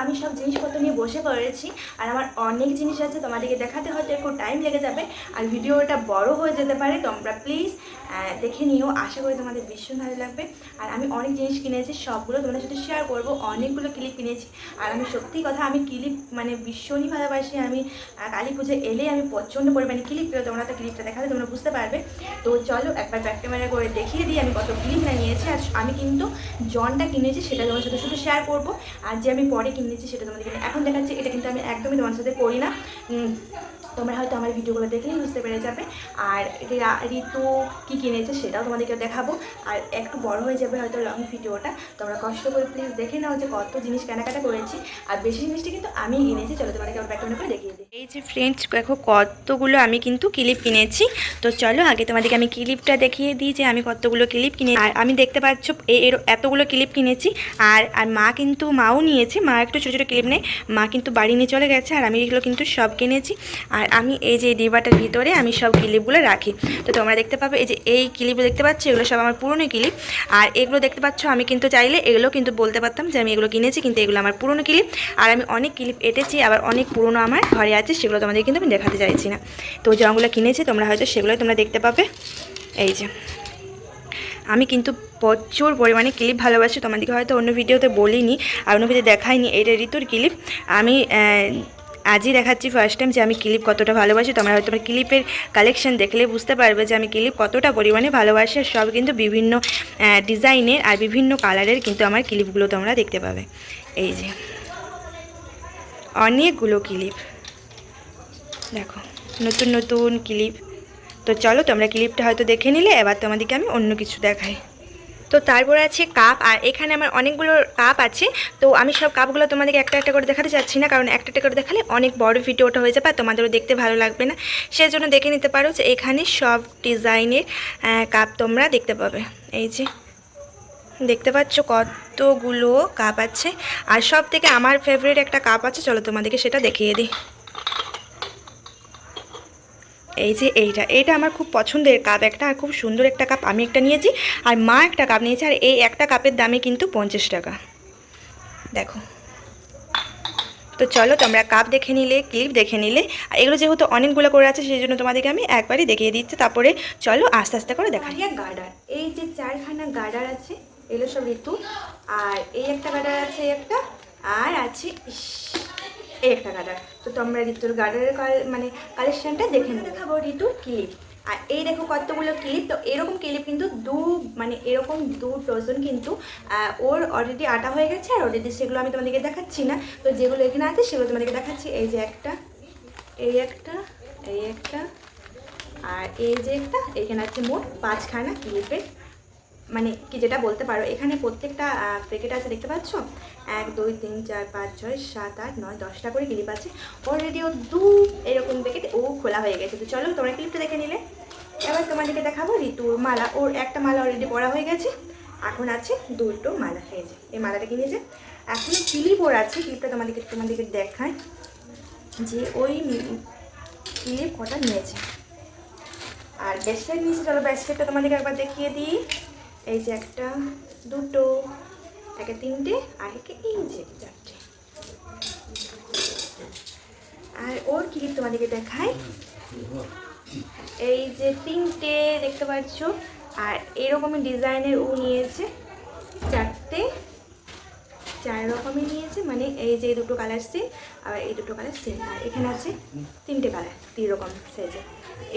আমি সব নিয়ে বসে পড়েছি। আর আমার অনেক জিনিস আছে, তোমাদেরকে দেখাতে হয়তো একটু টাইম লেগে যাবে। আর ভিডিওটা বড় হয়ে যেতে পারে, তোমরা প্লিজ দেখে নিও। আশা করি তোমাদের ভীষণ ভালো লাগবে। আর আমি অনেক জিনিস কিনেছি, সবগুলো তোমাদের সাথে শেয়ার করব। অনেকগুলো ক্লিপ কিনেছি। আর আমি সত্যি কথা, আমি ক্লিপ মানে ভীষণই ভালোবাসি। আমি কালী পুজো এলে আমি প্রচণ্ড পরিমাণে ক্লিপ পেয়ে তোমরা তো ক্লিপটা দেখালে তোমরা বুঝতে পারবে। তো চলো, একবার ব্যাক ক্যামেরা করে দেখিয়ে দিই আমি কত ক্লিপ না নিয়েছি আর আমি কিন্তু জনটা কিনেছি, সেটা তোমার সাথে শুধু শেয়ার করব। আর যে আমি পরে কিনেছি, সেটা তোমাদেরকে আমি এখন দেখাচ্ছি এটা কিন্তু আমি একদমই তোমার সাথে করি না। তোমরা হয়তো আমার ভিডিওগুলো দেখলেই বুঝতে পেরে যাবে। আর ঋতু কী কিনেছে সেটাও তোমাদেরকে দেখাবো। আর একটু বড় হয়ে যাবে হয়তো লং ভিডিওটা। তোমরা কষ্ট করে প্লিজ দেখে নাও যে কত জিনিস কেনাকাটা করেছি। আর বেশি জিনিসটা কিন্তু আমি কিনেছি চলো তোমাদেরকে আমার ব্যাকগ্রাউন্ড করে দেখিয়ে দিই। এই যে ফ্রেন্ডস দেখো কতগুলো আমি কিন্তু ক্লিপ কিনেছি। তো চলো আগে তোমাদেরকে আমি ক্লিপটা দেখিয়ে দিই যে আমি কতগুলো ক্লিপ কিনে আর আমি দেখতে পাচ্ছ এর এতগুলো ক্লিপ কিনেছি। আর আর মা কিন্তু, মাও নিয়েছে। মা একটু ছোটো ছোটো ক্লিপ নেই মা কিন্তু বাড়ি নিয়ে চলে গেছে। আর আমি এগুলো কিন্তু সব কিনেছি। আর আমি এই যে ডিবাটার ভিতরে আমি সব ক্লিপগুলো রাখি। তো তোমরা দেখতে পাবে এই যে এই ক্লিপগুলো দেখতে পাচ্ছ, এগুলো সব আমার পুরনো ক্লিপ আর এগুলো দেখতে পাচ্ছ, আমি কিন্তু চাইলে এগুলো কিন্তু বলতে পারতাম যে আমি এগুলো কিনেছি, কিন্তু এগুলো আমার পুরনো ক্লিপ আর আমি অনেক ক্লিপ এঁটেছি, আবার অনেক পুরনো আমার ঘরে আছে সেগুলো তোমাদের কিন্তু আমি দেখাতে চাইছি না। তো যেগুলো কিনেছি, তোমরা হয়তো সেগুলোই তোমরা দেখতে পাবে। এই যে। আমি কিন্তু প্রচুর পরিমাণে ক্লিপ ভালোবাসি, তোমাদেরকে হয়তো অন্য ভিডিওতে বলিনি, আর অন্য ভিডিও দেখাইনি, এটা ঋতুর ক্লিপ। আমি আজই দেখাচ্ছি ফার্স্ট টাইম যে আমি ক্লিপ কতটা ভালোবাসি। তোমরা হয়তো আমার ক্লিপের কালেকশন দেখলে বুঝতে পারবে যে আমি ক্লিপ কতটা পরিমাণে ভালোবাসি, আর সব কিন্তু বিভিন্ন ডিজাইনের আর বিভিন্ন কালারের কিন্তু আমার ক্লিপগুলো তোমরা দেখতে পাবে। এই যে। অনেকগুলো ক্লিপ। দেখো, নতুন নতুন ক্লিপ তো চলো, তোমরা ক্লিপটা হয়তো দেখে নিলে, এবার তোমাদেরকে আমি অন্য কিছু দেখাই। তো তারপরে আছে কাপ আর এখানে আমার অনেকগুলো কাপ আছে। তো আমি সব কাপগুলো তোমাদেরকে একটা একটা করে দেখাতে চাচ্ছি না, কারণ একটা একটা করে দেখালে অনেক বড় ভিডিওটা হয়ে যাবে, আর তোমাদেরও দেখতে ভালো লাগবে না। সেই জন্য দেখে নিতে পারো যে এখানে সব ডিজাইনের কাপ তোমরা দেখতে পাবে। এই যে, দেখতে পাচ্ছ কতগুলো কাপ আছে। আর সব থেকে আমার ফেভারিট একটা কাপ আছে, চলো তোমাদেরকে সেটা দেখিয়ে দিই। এই যে এইটা এইটা আমার খুব পছন্দের কাপ একটা আর খুব সুন্দর একটা কাপ আমি একটা নিয়েছি আর মা একটা কাপ নিয়েছে আর এই একটা কাপের দামে কিন্তু পঞ্চাশ টাকা। দেখো। তো চলো তোমরা কাপ দেখে নিলে, ক্লিপ দেখে নিলে, আর এগুলো যেহেতু অনেকগুলো করে আছে সেই জন্য তোমাদেরকে আমি একবারই দেখিয়ে দিচ্ছি, তারপরে চলো আস্তে আস্তে করে দেখাই। গার্ডার, এই যে চারখানা গার্ডার আছে এগুলো সব ঋতু, আর এই একটা গার্ডার আছে একটা, আর আছে এই একটা গার্ডার তো তোমরা ঋতুর গার্ডারের মানে কালেকশনটা দেখে দেখাবো ঋতুর ক্লিপ আর এই দেখো কতগুলো ক্লিপ তো এরকম ক্লিপ কিন্তু দু মানে এরকম দু ডজন কিন্তু ওর অলরেডি আটা হয়ে গেছে আর অলরেডি সেগুলো আমি তোমাদেরকে দেখাচ্ছি না। তো যেগুলো এখানে আছে সেগুলো তোমাদেরকে দেখাচ্ছি। এই যে একটা এই একটা এই একটা আর এই যে একটা এখানে আছে মোট পাঁচখানা ক্লিপের মানে কি যেটা বলতে পারো, এখানে প্রত্যেকটা প্যাকেট আছে দেখতে পাচ্ছ? এক, দুই, তিন, চার, পাঁচ, ছয়, সাত, আট, নয়, দশটা করে ক্লিপ আছে অলরেডি ও দু এরকম প্যাকেট ও খোলা হয়ে গেছে। তো চলো তোমরা ক্লিপটা দেখে নিলে। এবার তোমাদেরকে দেখাবো ঋতুর মালা। ওর একটা মালা অলরেডি পরা হয়ে গেছে। এখন আছে দুটো মালা। যে, এই মালাটা কিনেছে। এখন ক্লিপ ওর আছে। ক্লিপটা তোমাদেরকে তোমাদেরকে দেখায় যে ওই ক্লিপ কটা নিয়েছে। আর ব্যাসলেট নিয়েছে। চলো ব্যাসলেটটা তোমাদেরকে একবার দেখিয়ে দিই। এই যে একটা, দুটো, একে তিনটে, আর একে এই যে চারটে। আর ওর ক্লিপ তোমাদেরকে দেখাই এই যে তিনটে দেখতে পাচ্ছ, আর এরকমই ডিজাইনের ও নিয়েছে, চারটে, চার রকমের নিয়েছে মানে এই যে দুটো কালার সেম আর এই দুটো কালার সেম আর এখানে আছে তিনটে কালার তিন রকম সাইজে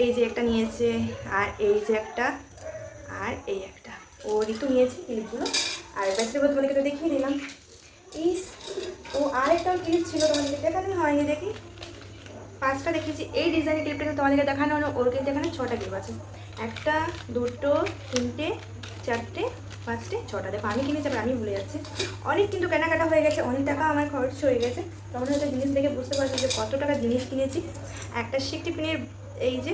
এই যে একটা নিয়েছে, আর এই যে একটা, আর এই একটা। ও ঋতু নিয়েছে ক্লিপগুলো আর মধ্যে তোমাদেরকে তো দেখিয়ে দিলাম ইস, ও আর একটা ক্লিপ ছিল তোমাদেরকে দেখানো হয়নি দেখি। পাঁচটা দেখেছি এই ডিজাইনের ক্লিপটা তোমাদেরকে দেখানো হলো। ওর কিন্তু এখানে ছটা ক্লিপ আছে। একটা, দুটো, তিনটে, চারটে, পাঁচটে, ছটা। দেখো, আমি কিনেছি আমি ভুলে যাচ্ছি। অনেক কিন্তু কেনাকাটা হয়ে গেছে। অনেক টাকা আমার খরচ হয়ে গেছে। তখন হয়তো জিনিস দেখে বুঝতে পারছি যে কত টাকা জিনিস কিনেছি। একটা শিক টিফিনের এই যে,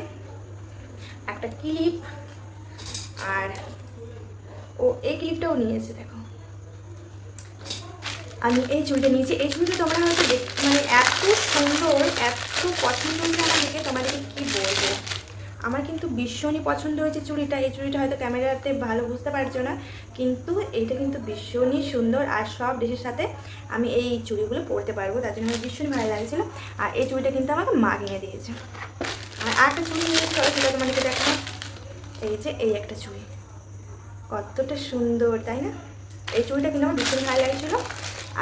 একটা ক্লিপ আর ও এই ক্লিপটাও নিয়েছে, দেখো। আমি এই চুলটা নিয়েছি। এই চুলটা তোমরা হয়তো দেখ মানে এত সুন্দর, এত পছন্দ হয়েছে আমার দেখে, তোমাদেরকে কী বলব? আমার কিন্তু ভীষণই পছন্দ হয়েছে চুড়িটা। এই চুড়িটা হয়তো ক্যামেরাতে ভালো বুঝতে পারছ না, কিন্তু এইটা কিন্তু ভীষণই সুন্দর আর সব ড্রেসের সাথে আমি এই চুড়িগুলো পরতে পারব, তার জন্য আমার ভীষণই ভালো লাগছিল। আর এই চুড়িটা কিন্তু আমাকে মা কিনে দিয়েছে। আর একটা চুড়ি নিয়ে সেটা তোমাদেরকে দেখো এই যে এই একটা চুড়ি। কতটা সুন্দর, তাই না? এই চুড়িটা কিন্তু আমার ভীষণ ভালো লাগছিল।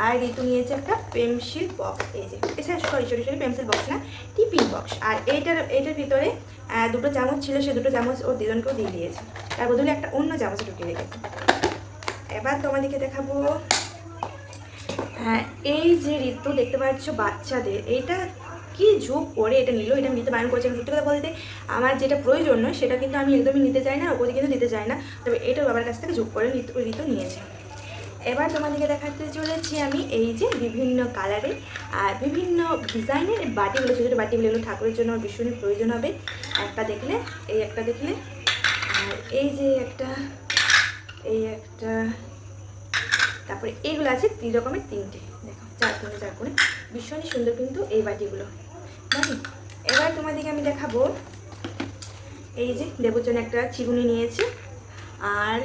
আর ঋতু নিয়েছে একটা পেন্সিল বক্স। এই যে, এছাড়া sorry sorry sorry pencil box না, টিফিন বক্স। আর এইটার এইটার ভিতরে দুটো চামচ ছিল, সে দুটো চামচ ও দুজনকেও দিয়ে দিয়েছে। তার বদলে একটা অন্য চামচ ঢুকিয়ে রেখেছে। এবার তোমাদেরকে দেখাবো হ্যাঁ এই যে ঋতু দেখতে পাচ্ছ বাচ্চাদের, এইটা কি যোগ করে এটা নিল, এটা নিতে বারণ করেছি। সত্যি কথা বলতে, আমার যেটা প্রয়োজন নয়, সেটা কিন্তু আমি একদমই নিতে চাই না ওকে কিন্তু নিতে চাই না। তবে এটা বাবার কাছ থেকে যোগ করে ঋতু নিয়েছে। এবার তোমাদেরকে দেখাতে চলেছি আমি এই যে বিভিন্ন কালারের আর বিভিন্ন ডিজাইনের বাটিগুলো, ছোটো ছোটো বাটিগুলো এগুলো ঠাকুরের জন্য ভীষণই প্রয়োজন হবে। একটা দেখলে, এই একটা দেখলে, আর এই যে একটা, এই একটা, তারপরে এইগুলো আছে তিন রকমের তিনটে। দেখো, চার কোণে চার কোণে। ভীষণই সুন্দর কিন্তু এই বাটিগুলো। এবার তোমাদেরকে আমি দেখাবো। এই যে দেবর জন্য একটা চিরুনি নিয়েছি, আর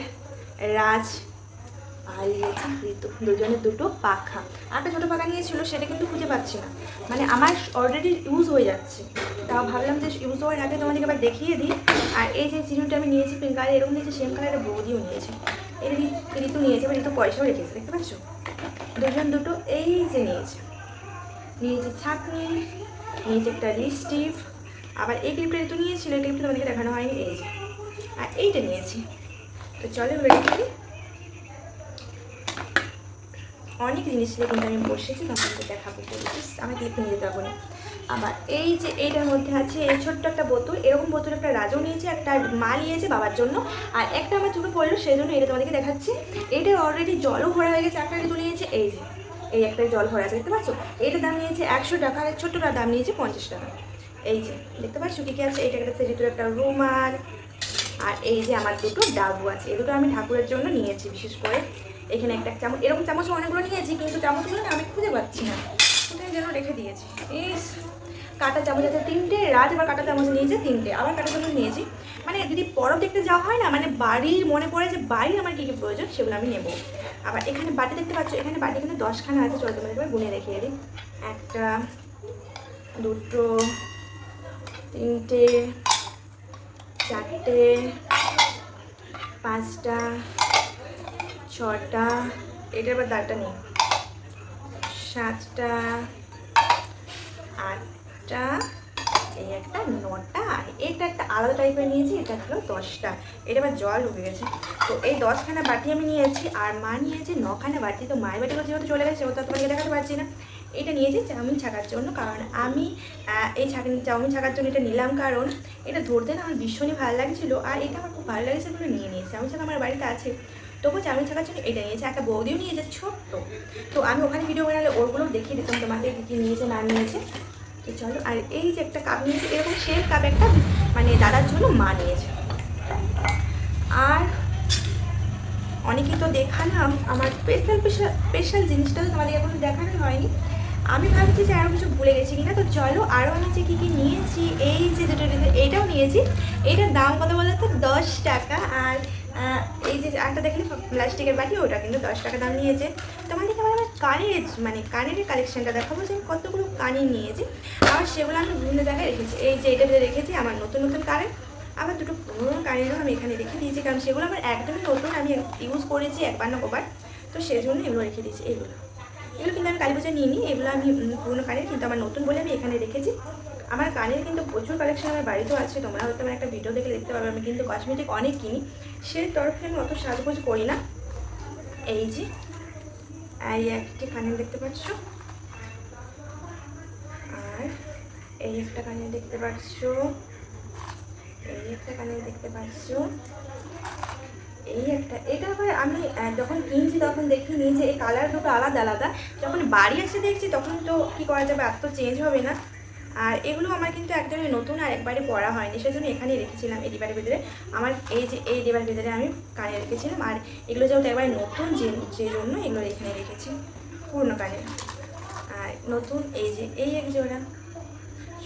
রাজ আর ঋতু দুজনের দুটো পাখা। একটা ছোটো পাখা নিয়েছিল, সেটা কিন্তু খুঁজে পাচ্ছি না। মানে আমার অলরেডি ইউজ হয়ে যাচ্ছে। তাও ভাবলাম যে ইউজ হওয়ার আগে তোমাদেরকে আবার দেখিয়ে দিই। আর এই যে চিরুনিটা আমি নিয়েছি পিঙ্ক কালার এরকম নিয়েছি সেম কালারের বৌদিও নিয়েছে। এটা ঋতু নিয়েছে, এবার ঋতু পয়সাও রেখেছে, দেখতে পাচ্ছ? দুজন দুটো এই যে নিয়েছে। নিয়েছে ছাকনি নিয়েছে একটা লিপস্টিক আবার এই ক্লিপটা ঋতু নিয়েছিল, এই ক্লিপটা তোমাদেরকে দেখানো হয়নি, এই যে। আর এইটা নিয়েছি। তো চলে রেখে দিই অনেক জিনিস ছিল কিন্তু আমি বসেছি, তোমাদেরকে দেখাবো। আমি ক্লিপ নিয়ে পারব না। আবার এই যে এইটার মধ্যে আছে, এই ছোট্ট একটা বোতল, এরকম বোতল একটা রাজও নিয়েছে, একটা মা নিয়েছে বাবার জন্য, আর একটা আমার চুপে পড়ল, সেই জন্য এটা তোমাদেরকে দেখাচ্ছি। এটা অলরেডি জলও ভরা হয়ে গেছে, একটা ঋতু নিয়েছে, এই যে। এই একটা জল ভরা আছে, দেখতে পাচ্ছ? এইটার দাম নিয়েছে একশো টাকা আর ছোট্টটার দাম নিয়েছে পঞ্চাশ টাকা। এই যে, দেখতে পাচ্ছ কী কী আছে? এইটা একটা ঋতুর একটা রুমাল আর এই যে আমার দুটো ডাবু আছে। এই দুটো আমি ঠাকুরের জন্য নিয়েছি, বিশেষ করে এখানে একটা চামচ। এরকম চামচ অনেকগুলো নিয়েছি, কিন্তু চামচগুলো আমি খুঁজে পাচ্ছি না। কোথায় যেন রেখে দিয়েছি। ইস, কাটা চামচ আছে তিনটে রাত এবার কাটা চামচ নিয়েছে তিনটে, আবার কাটা চামচ নিয়েছি। মানে যদি পরব দেখতে যাওয়া হয় না মানে বাড়ির মনে পড়ে যে বাড়ির আমার কী কী প্রয়োজন সেগুলো আমি নেব। আবার এখানে বাটি দেখতে পাচ্ছ, এখানে বাটি কিন্তু দশখানা আছে, চলো তোমাদের গুনে রেখে দিই। একটা, দুটো, তিনটে, চারটে, পাঁচটা, ছটা এটার আবার দাঁড়টা নেই সাতটা, আটটা এই একটা নটা। এটা একটা আলাদা টাইপের নিয়েছি, এটা হলো দশটা। এটা আবার জল ঢুকে গেছে। তো এই দশখানা বাটি আমি নিয়েছি, আর মা নিয়েছে নখানা বাটি। তো মায়ের বাটিগুলো যেহেতু চলে গেছে ওটা তোমাকে দেখাতে পারছি না। এটা নিয়েছি চাউমিন ছাকার জন্য, কারণ আমি এই চাউমিন ছাকার জন্য এটা নিলাম কারণ এটা ধরতে না আমার ভীষণই ভালো লাগছিল, আর এটা আমার খুব ভালো লাগছে বলে নিয়ে নিয়েছি। চাউমিন ছাকা আমার বাড়িতে আছে। তবু চাউমিন ছাকার জন্য এটা নিয়েছে। একটা বৌদিও নিয়েছে, ছোট্ট। তো আমি ওখানে ভিডিও বানালে ওরগুলো দেখিয়ে দিতাম তোমাকে কী নিয়েছে, না নিয়েছে। চলো, আর এই যে একটা কাপ নিয়েছে, এরকম সেম কাপ একটা মানে দাদার জন্য মা নিয়েছে। আর অনেকেই তো দেখালাম, আমার স্পেশাল স্পেশাল জিনিসটা তো তোমাদের এখনও দেখানো হয়নি। আমি ভাবছি যে আরও কিছু ভুলে গেছি কিনা, তো চলো আরও আমি যে কী কী নিয়েছি, এই যে দুটো এইটাও নিয়েছি। এইটার দাম কত বলো তো? দশ টাকা। আর এই যে একটা দেখলে প্লাস্টিকের বাটি, ওটা কিন্তু দশ টাকা দাম নিয়েছে। তোমাদেরকে আমার কানের মানে কানের কালেকশনটা দেখাবো যে কতগুলো কানের নিয়েছি। আবার সেগুলো আমি বিভিন্ন জায়গায় রেখেছি। এই যে এটা রেখেছি আমার নতুন নতুন কানের আবার দুটো পুরোনো কানেরও আমি এখানে রেখে দিয়েছি, কারণ সেগুলো আমার একদমই নতুন, আমি ইউজ করেছি একবার না কবার। তো সেই জন্য এগুলো রেখে দিয়েছি এগুলো এগুলো কিন্তু আমি কালী পুজো নিই এগুলো আমি পুরোনো কানের, কিন্তু আমার নতুন বলে আমি এখানে রেখেছি। আমার কানের কিন্তু প্রচুর কালেকশন আমার বাড়িতেও আছে, তোমরা হয়তো আমার একটা ভিডিও দেখে দেখতে পাবে, আমি কিন্তু কসমেটিক অনেক কিনি। সেই তরফে আমি অত সাজগোজ করি না। এই যে এই একটি কানের দেখতে পাচ্ছ? আর এই একটা কানের দেখতে পাচ্ছ? এই একটা কানের দেখতে পাচ্ছ? এই একটা, এটা আবার আমি যখন কিনছি তখন দেখিনি যে এই কালার দুটো আলাদা আলাদা। যখন বাড়ি এসে দেখছি তখন তো কি করা যাবে এত চেঞ্জ হবে না। আর এগুলো আমার কিন্তু একদমই নতুন আর একবারে পড়া হয়নি, সেজন্য এখানে রেখেছিলাম এই ডিবারের ভিতরে। আমার এই যে, এই ডিবার ভিতরে আমি কানে রেখেছিলাম। আর এগুলো যেহেতু একবারে নতুন, যে যে জন্য এগুলো এখানে রেখেছি, পুরনো কানে আর নতুন, এই যে, এই এক জোড়া।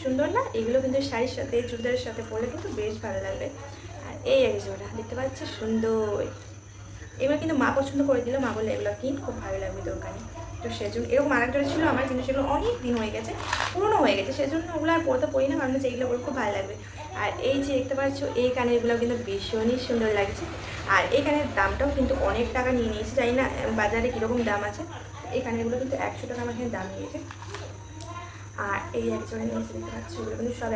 সুন্দর না? এগুলো কিন্তু শাড়ির সাথে চুড়িদারের সাথে পরলে কিন্তু বেশ ভালো লাগবে। আর এই এক জোড়া, দেখতে পাচ্ছি সুন্দর। এগুলো কিন্তু মা পছন্দ করে দিল, মা বলে এগুলো কিন, খুব ভালো লাগবে দোকানে। তো সেজন্য, এরকম আরেকটা ছিল আমার, কিন্তু সেগুলো অনেক দিন হয়ে গেছে, পুরনো হয়ে গেছে, সেজন্য ওগুলো আর পরতে পড়ি না কারণ হচ্ছে এইগুলো খুব ভালো লাগবে। আর এই যে দেখতে পাচ্ছ, এই কানেরগুলো কিন্তু ভীষণই সুন্দর লাগছে, আর এই কানের দামটাও কিন্তু অনেক টাকা নিয়ে নিয়েছে, জানি না বাজারে কীরকম দাম আছে, এই কানেরগুলো কিন্তু একশো টাকা আমার দাম নিয়েছে। আর এই এক জোড়া নিয়েছে দেখতে পাচ্ছি, ওগুলো কিন্তু সব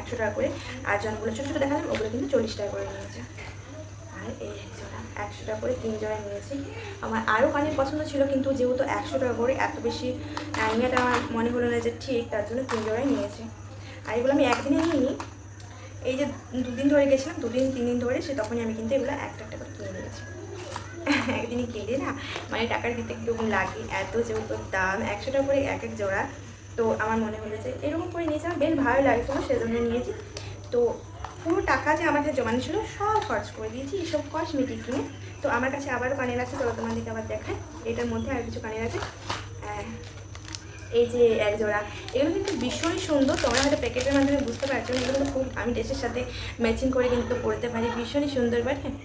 একশো টাকা করে, আর জনগুলো ছোটো ছোটো দেখালাম, ওগুলো কিন্তু চল্লিশ টাকা করে নিয়েছে। আর এই জোড়া একশো টাকা করে তিন জোড়া নিয়েছি। আমার আরও কানের পছন্দ ছিল কিন্তু যেহেতু একশো টাকা করে এত বেশি আহ, নেওয়াটা আমার মনে হলো না যে ঠিক তার জন্য তিন জোড়াই নিয়েছি। আর এগুলো আমি একদিনে নিইনি। এই যে দুদিন ধরে গেছিলাম দুদিন তিন দিন ধরে সে তখনই আমি কিন্তু এগুলো একটা একটা করে কিনে নিয়েছি। একদিনই কিনে না? মানে টাকার দিতে একটু লাগে এত যেহেতু দাম একশো টাকা করে এক এক জোড়া। তো আমার মনে হলো যে এরকম করে নিয়েছি আমার বেশ ভালো লাগছিল সেজন্য নিয়েছি। তো পুরো টাকা যে কাছে জমানো ছিল সব খরচ করে দিয়েছি এইসব কসমেটিক কিনে। তো আমার কাছে আবারও কানের আছে চলো তোমাদেরকে আবার দেখায় এটার মধ্যে আর কিছু কানের আছে এই যে এক জোড়া, এগুলো কিন্তু ভীষণই সুন্দর। তোমরা হয়তো প্যাকেটের মাধ্যমে বুঝতে পারছ এগুলো কিন্তু খুব, আমি ড্রেসের সাথে ম্যাচিং করে কিন্তু পরতে পারি। ভীষণই সুন্দর বাট হ্যাঁ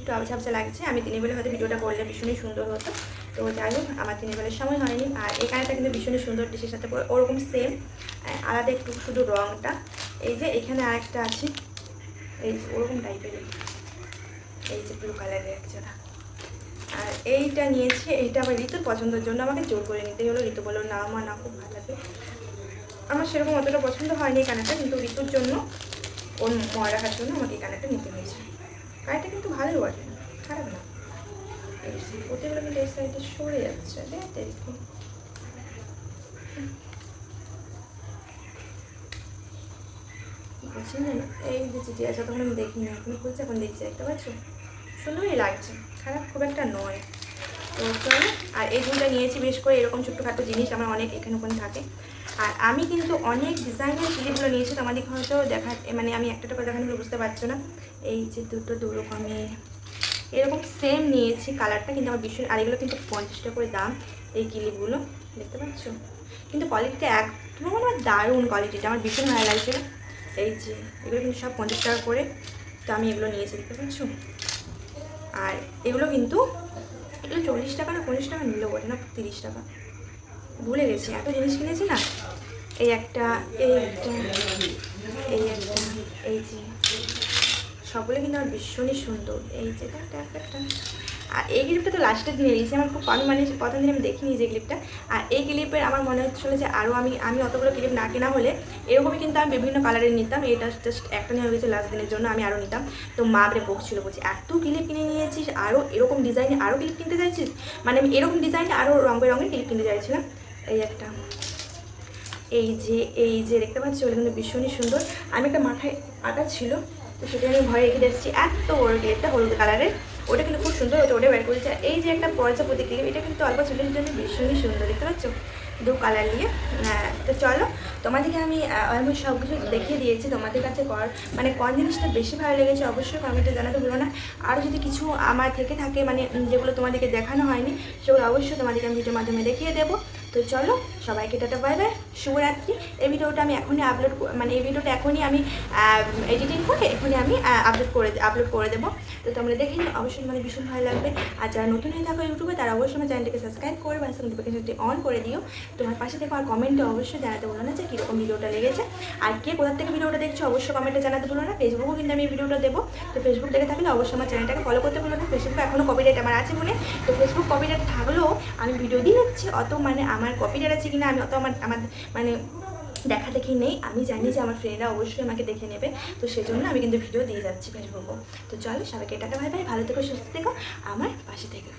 একটু আবছা আবছা লাগছে। আমি দিনের বেলা হয়তো ভিডিওটা করলে ভীষণই সুন্দর হতো। তো যাই হোক, আমার দিনের বেলার সময় হয়নি। আর এই কানেরটা কিন্তু ভীষণই সুন্দর ড্রেসের সাথে ওরকম সেম আলাদা একটু শুধু রঙটা এই যে এখানে আরেকটা আছে। এই ওরকম টাইপের এই যে ব্লু কালারের এক জোড়া। আর এইটা নিয়েছি এইটা আমার ঋতুর পছন্দের জন্য আমাকে জোর করে নিতেই হলো। ঋতু বলল না আমার না খুব ভালো লাগে আমার সেরকম অতটা পছন্দ হয়নি এই কানেরটা কিন্তু ঋতুর জন্য ওর মনে রাখার জন্য আমাকে এই কানেরটা নিতে হয়েছে। কানেরটা কিন্তু ভালোই বটে খারাপ না। যে, প্রতিগুলো কিন্তু এই সাইডে সরে যাচ্ছে দেখ দেখি। বলছি এই যে চিঠি আছে তখন আমি দেখিনি এখন খুলছে, এখন দেখছি, দেখতে পাচ্ছ? সুন্দরই লাগছে, খারাপ খুব একটা নয়। তো চলো, আর এই দুটো নিয়েছি বেশ করে, এরকম ছোট্টখাটো জিনিস আমার অনেক এখানে ওখানে থাকে। আর আমি কিন্তু অনেক ডিজাইনের ক্লিপগুলো নিয়েছি তোমাদের হয়তো দেখা মানে আমি একটা করে দেখানো বুঝতে পারছ না? এই যে দুটো দু রকমের এরকম সেম নিয়েছি কালারটা কিন্তু আমার ভীষণ, আর এগুলো কিন্তু পঞ্চাশ টাকা করে দাম, এই ক্লিপগুলো, দেখতে পাচ্ছ? কিন্তু কোয়ালিটিটা একদম আমার দারুণ কোয়ালিটিটা আমার ভীষণ ভালো লাগছিল। এই যে, এগুলো কিন্তু সব পঞ্চাশ টাকা করে। তো আমি এগুলো নিয়েছি দেখতে পাচ্ছ আর এগুলো কিন্তু, এগুলো চল্লিশ টাকা না পঞ্চাশ টাকা নিল বটে না, তিরিশ টাকা। ভুলে গেছি, এত জিনিস কিনেছি না? এই একটা এই একটা এই একটা, এই যে। সবগুলো কিন্তু আমার ভীষণই সুন্দর। এই যে একটা একটা। আর এই ক্লিপটা তো লাস্টের দিনে নিয়েছি আমার খুব কম মানে প্রথম দিন আমি দেখিনি যে ক্লিপটা আর এই ক্লিপের আমার মনে হচ্ছিল যে আরও আমি আমি অতগুলো ক্লিপ না কেনা হলে এরকমই কিন্তু আমি বিভিন্ন কালারের নিতাম। এটা জাস্ট একটা নিয়ে হয়ে গেছে লাস্ট দিনের জন্য আমি আরও নিতাম। তো মা বলে বকছিল বলছি, এত ক্লিপ কিনে নিয়েছিস আরও এরকম ডিজাইনে আরও ক্লিপ কিনতে চাইছিস? মানে আমি এরকম ডিজাইনে আরও রঙ বেরঙের ক্লিপ কিনতে চাইছিলাম। এই একটা, এই যে এই যে, দেখতে পাচ্ছি? ওটা কিন্তু ভীষণই সুন্দর। আমি একটা মাথায় আটা ছিল, তো সেটা আমি ভয়ে রেখে এসেছি। এত বড় ক্লিপটা হলুদ কালারের ওটা কিন্তু খুব সুন্দর হতো ওটা বের করেছে। এই যে একটা পয়সা প্রতি ক্রিম এটা কিন্তু অল্প চুলের জন্য ভীষণই সুন্দর দেখতে পাচ্ছ? দু কালার নিয়ে। হ্যাঁ, তো চলো তোমাদেরকে আমি অলমোস্ট সব কিছু দেখিয়ে দিয়েছি তোমাদের কাছে কর মানে কোন জিনিসটা বেশি ভালো লেগেছে অবশ্যই কমেন্টে জানাতে ভুলো না। আর যদি কিছু আমার থেকে থাকে মানে যেগুলো তোমাদেরকে দেখানো হয়নি সেগুলো অবশ্যই তোমাদেরকে আমি ভিডিওর মাধ্যমে দেখিয়ে দেবো। তো চলো, সবাইকে টাটা বাই বাই শুভরাত্রি। এই ভিডিওটা আমি এখনই আপলোড মানে এই ভিডিওটা এখনই আমি এডিটিং করে এখনই আমি আপলোড করে আপলোড করে দেবো। তো তোমরা দেখে নিও, অবশ্যই মানে ভীষণ ভালো লাগবে। আর যারা নতুন হয়ে থাকো ইউটিউবে, তারা অবশ্যই আমার চ্যানেলটিকে সাবস্ক্রাইব করে বা নোটিফিকেশনটি অন করে দিও। তোমার পাশে থেকে আর কমেন্টে অবশ্যই জানাতে বলো না যে কীরকম ভিডিওটা লেগেছে। আর কে কোথা থেকে ভিডিওটা দেখছ, অবশ্যই কমেন্টে জানাতে বলো না। ফেসবুকেও কিন্তু আমি ভিডিওটা দেবো। তো ফেসবুক দেখে থাকলে অবশ্যই আমার চ্যানেলটাকে ফলো করতে বলো না। ফেসবুকে এখনও কপিরাইট আমার আছে মনে তো ফেসবুক কপিরাইট থাকলেও আমি ভিডিও দিয়ে যাচ্ছি অত মানে আমার কপিরাইট আছে কিনা, আমি অত আমার আমার মানে দেখা দেখি নেই। আমি জানি যে আমার ফ্রেন্ডরা অবশ্যই আমাকে দেখে নেবে। তো সেই জন্য আমি কিন্তু ভিডিও দিয়ে যাচ্ছি ফেসবুকও তো চলো সবাইকে টাটা ভাই ভাই ভালো থেকো, সুস্থ থেকো। আমার পাশে থেকো।